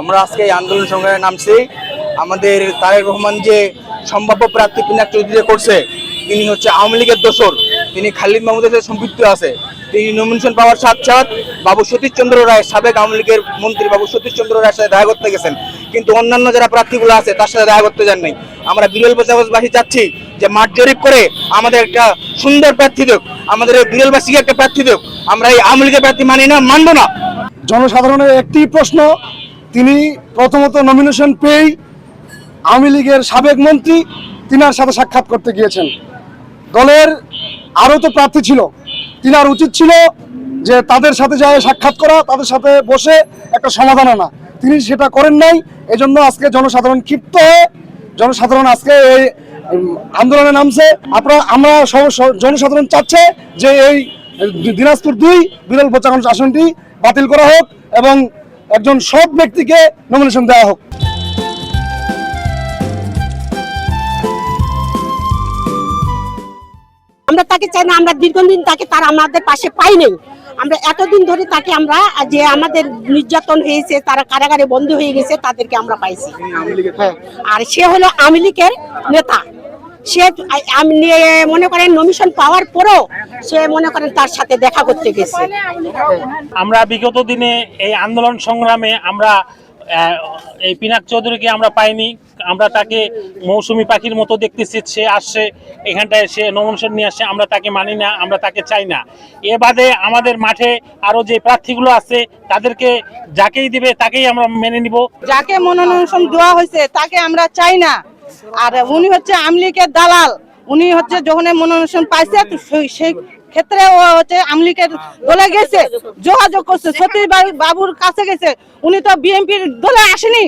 আমরা আজকে এই আন্দোলন সংগ্রামে নামছি। আমাদের তারেক রহমান যে সম্ভাব্য প্রার্থী পিনাক চৌধুরী করছে, তিনি হচ্ছে আওয়ামী লীগের দোসর, তিনি খালিদ মাহমুদের সাথে সম্পৃক্ত আছে। তিনি নমিনেশন পাওয়ার সাথ সাথ বাবু সতীশ চন্দ্র রায় সাবেক আওয়ামী লীগের মন্ত্রী বাবু সতীশ চন্দ্র রায়ের সাথে দেখা করতে গেছেন। কিন্তু অন্যান্য যারা প্রার্থীগুলো আছে, তার সাথে দেখা করতে যান নাই আমরা বিরল বাসী চাচ্ছি যে মাঠ জরিপ করে আমাদের একটা সুন্দর প্রার্থী দেখ, আমাদের এই বিরলবাসীকে একটা প্রার্থী দেখ। আমরা এই আওয়ামী লীগের প্রার্থী মানি না, মানবো না। জনসাধারণের একটি প্রশ্ন তিনি প্রথমত নমিনেশন পেয়েই আওয়ামী লীগের সাবেক মন্ত্রী তিনার সাথে সাক্ষাৎ করতে গিয়েছেন। দলের আরও তো প্রার্থী ছিল। তিনার উচিত ছিল যে তাদের সাথে যায় সাক্ষাৎ করা, তাদের সাথে বসে একটা সমাধান আনা। তিনি সেটা করেন নাই, এজন্য আজকে জনসাধারণ ক্ষিপ্ত হয়ে, জনসাধারণ আজকে এই আন্দোলনে নামছে। আপনারা, আমরা জনসাধারণ চাচ্ছে যে এই, দিনাজপুর দুই, বিরল বোচাগঞ্জ আসনটি বাতিল করা হোক এবং একজন সব ব্যক্তিকে নমিনেশন দেওয়া হোক। আমরা তাকে চাই না আমরা দীর্ঘদিন তাকে তার আমাদের পাশে পাই নাই। আমরা এতদিন ধরে তাকে আমরা যে আমাদের নির্যাতন হয়েছে তারা কারাগারে বন্ধ হয়ে গেছে তাদেরকে আমরা পাইছি। হ্যাঁ আর সে হলো আওয়ামী লীগের নেতা। সে আম- নিয়ে- মনে করেন নমিশন পাওয়ার পরও সে মনে করেন তার সাথে দেখা করতে গেছে। আমরা বিগত দিনে এই আন্দোলন সংগ্রামে আমরা এই পিনাক চৌধুরীকে আমরা পাইনি। আমরা তাকে মৌসুমি পাখির মতো দেখতেছি সে আসছে এখানটায় সে নমিনেশন নিয়ে আসছে আমরা তাকে মানি না আমরা তাকে চাই না। এ বাদে আমাদের মাঠে আরও যে প্রার্থীগুলো আছে তাদেরকে যাকেই দিবে তাকেই আমরা মেনে নিব। যাকে মনোনয়ন দেওয়া হয়েছে তাকে আমরা চাই না। আর উনি হচ্ছে আমলিকের দালাল। উনি হচ্ছে যখন মনোনয়ন পাইছে সেই- ক্ষেত্রে ও হচ্ছে আমলিকের দলে গেছে, যোগাযোগ করছে। সতীশ বাবু- বাবুর কাছে গেছে। উনি তো বিএনপির দলে আসেনি।